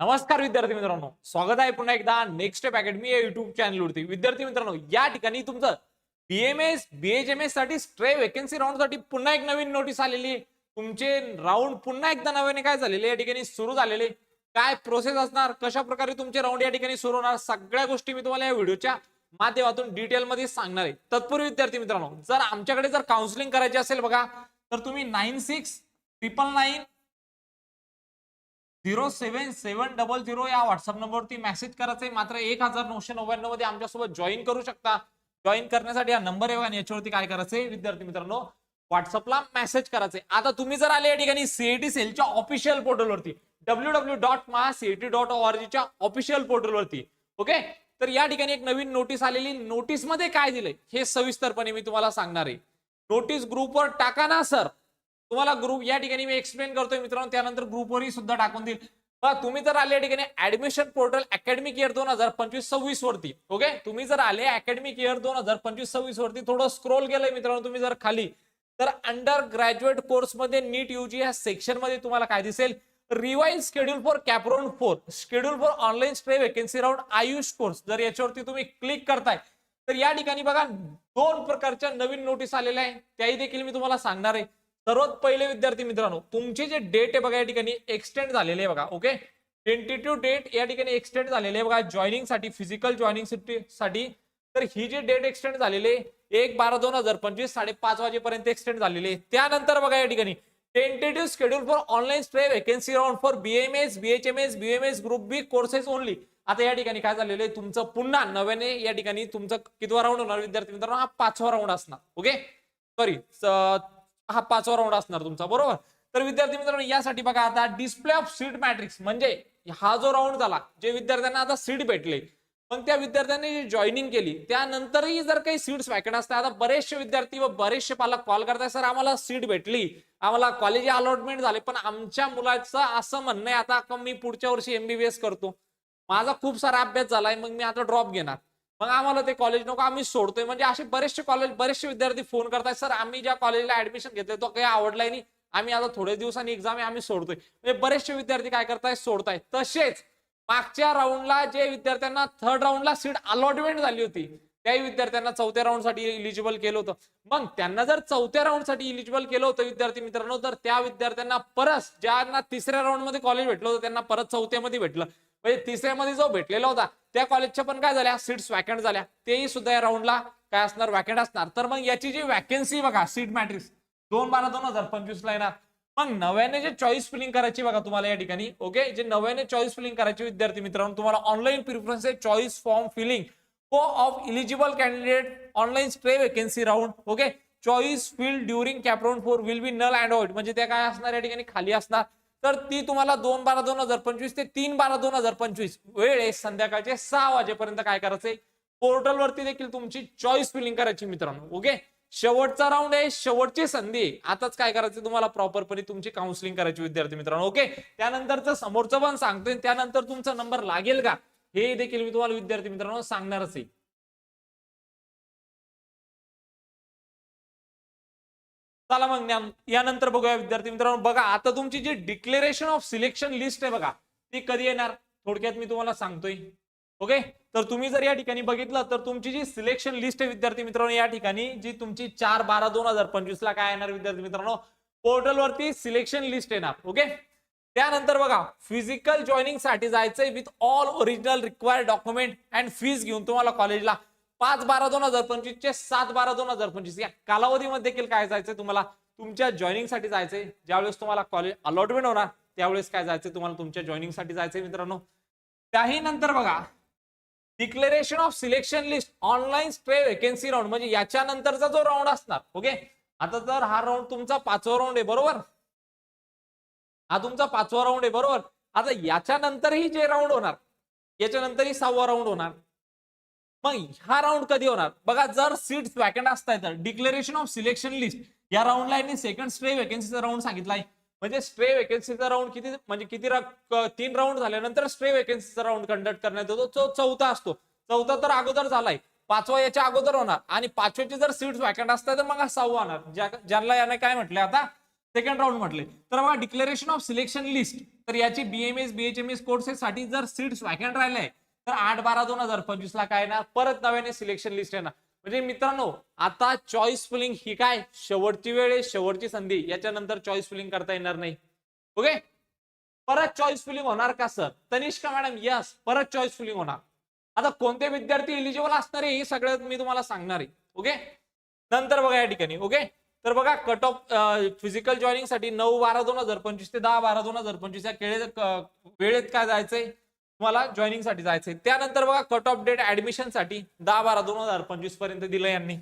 नमस्कार विद्यार्थी मित्रांनो. स्वागत आहे पुन्हा एकदा नेक्स्ट स्टेप अकॅडमी या युट्यूब चॅनलवरती विद्यार्थी मित्रांनो या ठिकाणी तुमचं बीएमएस बीएचएमएससाठी स्ट्रे वेकेन्सी राऊंडसाठी पुन्हा एक नवीन नोटीस आलेली. तुमचे राऊंड पुन्हा एकदा नव्याने काय झालेले या ठिकाणी सुरू झालेले. काय प्रोसेस असणार कशा प्रकारे तुमचे राऊंड या ठिकाणी सुरू होणार सगळ्या गोष्टी मी तुम्हाला या व्हिडिओच्या माध्यमातून डिटेलमध्ये सांगणार आहे. तत्पूर्वी विद्यार्थी मित्रांनो जर आमच्याकडे जर काउन्सिलिंग करायची असेल बघा तर तुम्ही nine six triple nine zero seven seven double zero या व्हॉट्सअप नंबरवरती मेसेज करायचा आहे मात्र एक हजार नऊशे नव्याण्णवमध्ये आमच्यासोबत जॉईन करू शकता. जॉईन करण्यासाठी हा नंबर आहे आणि याच्यावरती काय करायचंय विद्यार्थी मित्रांनो व्हॉट्सअपला मेसेज करायचंय आता तुम्ही जर आले या ठिकाणी सीएटी सेलच्या ऑफिशियल पोर्टलवरती W W dot Maha CET dot ओ च्या ऑफिशियल पोर्टलवरती ओके तर या ठिकाणी एक नवीन नोटीस आलेली. नोटीसमध्ये काय दिलंय? हे सविस्तरपणे मी तुम्हाला सांगणार आहे. नोटीस ग्रुपवर टाका ना सर तुम्हाला ग्रुप या ठिकाणी मी एक्सप्लेन करतोय मित्रांनो त्यानंतर ग्रुपवरही सुद्धा टाकून देईल. बघा तुम्ही जर आले या ठिकाणी ऍडमिशन पोर्टल अकॅडमिक इयर दोन हजार पंचवीस सव्वीस वरती ओके तुम्ही जर आले अकॅडमिक इयर दोन हजार पंचवीस सव्वीस वरती थोडं स्क्रोल केलंय मित्रांनो तुम्ही जर खाली तर अंडर ग्रॅज्युएट कोर्समध्ये नीट यूजी या सेक्शनमध्ये तुम्हाला काय दिसेल? Revise schedule for CAP round four schedule for online stray vacancy round AYUSH course जर याच्यावरती तुम्ही क्लिक करताय तर या ठिकाणी बघा दोन प्रकारच्या नवीन नोटीस आलेल्या आहे. त्याही देखील मी तुम्हाला सांगणार आहे. सर्वात पहिले विद्यार्थी मित्रांनो तुमचे जे डेट आहे बघा या ठिकाणी एक्सटेंड झालेले आहे बघा ओके टेंटेटिव्ह डेट या ठिकाणी एक्सटेंड झालेले आहे बघा जॉईनिंगसाठी फिजिकल जॉईनिंगसाठी तर ही जी डेट एक्सटेंड झालेली आहे एक बारा दोन हजार पंचवीस साडेपाच वाजेपर्यंत एक्सटेंड झालेली आहे. त्यानंतर बघा या ठिकाणी tentative schedule for online stray vacancy round for BMS BHMS BMS group B courses only आता या ठिकाणी काय झालेलं आहे तुमचं पुन्हा नव्याने या ठिकाणी तुमचं कितवा राऊंड होणार विद्यार्थी मित्रांनो हा पाचवा राऊंड असणार ओके सॉरी हा पाचवा राऊंड असणार तुमचा बरोबर? तर विद्यार्थी मित्रांनो यासाठी बघा आता डिस्प्ले ऑफ सीट मॅट्रिक्स म्हणजे हा जो राऊंड झाला जे विद्यार्थ्यांना आता सीट भेटले पण त्या विद्यार्थ्यांनी जी जॉईनिंग केली त्यानंतरही जर काही सीट्स वॅकंट असतात आता बरेचसे विद्यार्थी व बरेचसे पालक कॉल करताय सर आम्हाला सीट भेटली आम्हाला कॉलेज अलॉटमेंट झाले पण आमच्या मुलाचं असं म्हणणं आहे आता मी पुढच्या वर्षी एमबीबीएस करतो. माझा खूप सारा अभ्यास झालाय मग मी आता ड्रॉप घेणार. मग आम्हाला ते कॉलेज नको आम्ही सोडतोय. म्हणजे असे बरेचसे कॉलेज बरेचसे विद्यार्थी फोन करतात सर आम्ही ज्या कॉलेजला ऍडमिशन घेतलंय तो काही आवडलाय नाही. आम्ही आता थोडे दिवसांनी एक्झाम आहे आम्ही सोडतोय. म्हणजे बरेचसे विद्यार्थी काय करताय सोडताय तसेच मागच्या राऊंडला जे विद्यार्थ्यांना थर्ड राऊंडला सीट अलॉटमेंट झाली होती त्याही विद्यार्थ्यांना चौथ्या राऊंडसाठी इलिजिबल केलं होतं. मग त्यांना जर चौथ्या राऊंडसाठी इलिजिबल केलं होतं विद्यार्थी मित्रांनो तर त्या विद्यार्थ्यांना परत ज्यांना तिसऱ्या राऊंडमध्ये कॉलेज भेटलं होतं त्यांना परत चौथ्यामध्ये भेटलं. म्हणजे तिसऱ्यामध्ये जो भेटलेला होता त्या कॉलेजच्या पण काय झाल्या? सीट्स वॅकंट झाल्या. तेही सुद्धा या राऊंडला काय असणार? वॅकंट असणार. तर मग याची जी वॅकन्सी बघा सीट मॅट्रिक्स दोन बारा दोन हजार पंचवीस ला येणार. मग नव्याने जे चॉईस फिलिंग करायची बघा तुम्हाला या ठिकाणी ओके जे नव्याने चॉईस फिलिंग करायची विद्यार्थी मित्रांनो तुम्हाला online preference choice form filling of eligible candidate online stray vacancy round okay choice filled during CAP round four will be null and out म्हणजे त्या काय असणार या ठिकाणी? खाली असणार. तर ती तुम्हाला दोन बारा दोन हजार पंचवीस ते तीन बारा दोन हजार पंचवीस वेळ आहे. संध्याकाळचे सहा वाजेपर्यंत काय करायचंय? पोर्टलवरती देखील तुमची चॉईस फिलिंग करायची मित्रांनो. ओके शेवटचा राऊंड आहे शेवटची संधी आताच काय करायचं तुम्हाला? प्रॉपरपणे तुमची काउन्सिलिंग करायची विद्यार्थी मित्रांनो. ओके त्यानंतरचं समोरचं पण सांगतोय. त्यानंतर तुमचा नंबर लागेल का? हे देखील मी तुम्हाला विद्यार्थी मित्रांनो सांगणारच आहे. चला मग यानंतर बघूया विद्यार्थी मित्रांनो. बघा आता तुमची जी डिक्लेरेशन ऑफ सिलेक्शन लिस्ट आहे बघा ती कधी येणार? थोडक्यात मी तुम्हाला सांगतोय. ओके? तर तुम्ही जर या ठिकाणी बघितलं तर तुमची जी सिलेक्शन लिस्ट आहे विद्यार्थी मित्रांनो या ठिकाणी जी तुमची चार बारा दोन हजार पंचवीस ला काय येणार विद्यार्थी मित्रांनो? पोर्टलवरती सिलेक्शन लिस्ट येणार. ओके? त्यानंतर बघा फिजिकल जॉईनिंगसाठी जायचंय with all original required document and fees घेऊन तुम्हाला कॉलेजला पाच बारा दोन हजार पंचवीस चे सात बारा दोन हजार पंचवीस. या कालावधीमध्ये देखील काय जायचंय तुम्हाला? तुमच्या जॉईनिंगसाठी जायचंय. ज्यावेळेस तुम्हाला कॉलेज अलॉटमेंट होणार त्यावेळेस काय जायचंय तुम्हाला तुमच्या जॉईनिंगसाठी जायचंय मित्रांनो. त्याही नंतर बघा declaration of selection list online stray vacancy round म्हणजे याच्या नंतरचा जो राऊंड असणार ओके आता तर हा राऊंड तुमचा पाचवा राऊंड आहे बरोबर? हा तुमचा पाचवा राऊंड आहे बरोबर? आता याच्या नंतरही जे राऊंड होणार याच्यानंतरही सहावा राऊंड होणार. मग हा राऊंड कधी होणार? बघा जर सीट्स वॅकंट असताय तर डिक्लेरेशन ऑफ सिलेक्शन लिस्ट या राऊंडला यांनी सेकंड स्ट्रे वेकन्सीचा राऊंड सांगितलाय म्हणजे स्ट्रे वेकन्सीचा राऊंड किती म्हणजे किती रा- तीन राऊंड झाल्यानंतर स्ट्रे वेकन्सीचा राऊंड कंडक्ट करण्यात येतो. तो चौथा असतो. चौथा तर अगोदर झालाय. पाचवा याच्या अगोदर होणार. आणि पाचव्याची जर सीट्स वॅकंट असतात तर मग सहावा होणार. ज्या- ज्यांना याने काय म्हटलंय आता? सेकंड राऊंड म्हटले तर बघा डिक्लेरेशन ऑफ सिलेक्शन लिस्ट तर याची बीएमएस बीएचएमएस कोर्सेससाठी जर सीट्स वॅकंट राहिले तर आठ बारा दोन हजार पंचवीस ला काय येणार परत नव्याने सिलेक्शन लिस्ट येणार म्हणजे मित्रांनो आता चॉईस फिलिंग ही काय? शेवटची वेळ आहे शेवटची संधी. याच्यानंतर चॉईस फिलिंग करता येणार नाही. ओके परत चॉईस फिलिंग होणार का सर तनिष्का मॅडम यस परत चॉईस फिलिंग होणार. आता कोणते विद्यार्थी एलिजिबल असणार आहे हे सगळं मी तुम्हाला सांगणार आहे. ओके नंतर बघा या ठिकाणी. ओके तर बघा कट ऑफ फिजिकल जॉईनिंगसाठी नऊ बारा दोन हजार पंचवीस ते दहा बारा दोन हजार पंचवीस या केळे वेळेत काय जायचंय? तुम्हाला जॉईनिंगसाठी जायचंय. त्यानंतर बघा कट ऑफ डेट ऍडमिशनसाठी दहा बारा दोन हजार पंचवीसपर्यंत दिलं यांनी.